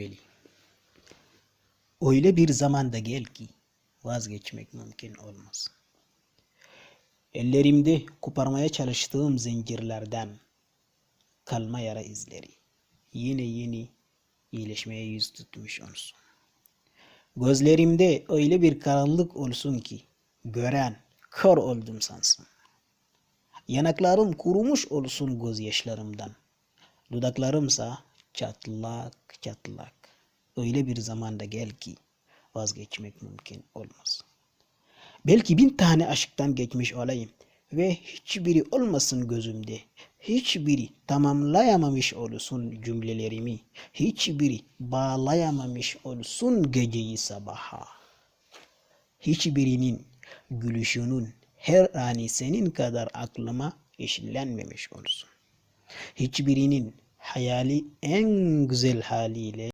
Veli. Öyle bir zamanda gel ki vazgeçmek mümkün olmaz. Ellerimde koparmaya çalıştığım zincirlerden kalma yara izleri yine yeni iyileşmeye yüz tutmuş olsun. Gözlerimde öyle bir karanlık olsun ki gören kör oldum sansın. Yanaklarım kurumuş olsun gözyaşlarımdan. Dudaklarımsa çatlak çatlak. Öyle bir zamanda gel ki vazgeçmek mümkün olmaz. Belki bin tane aşktan geçmiş olayım ve hiçbiri olmasın gözümde. Hiçbiri tamamlayamamış olsun cümlelerimi. Hiçbiri bağlayamamış olsun geceyi sabaha. Hiçbirinin gülüşünün her ani senin kadar aklıma işlenmemiş olsun. Hiçbirinin حيالي انجزل حالي لي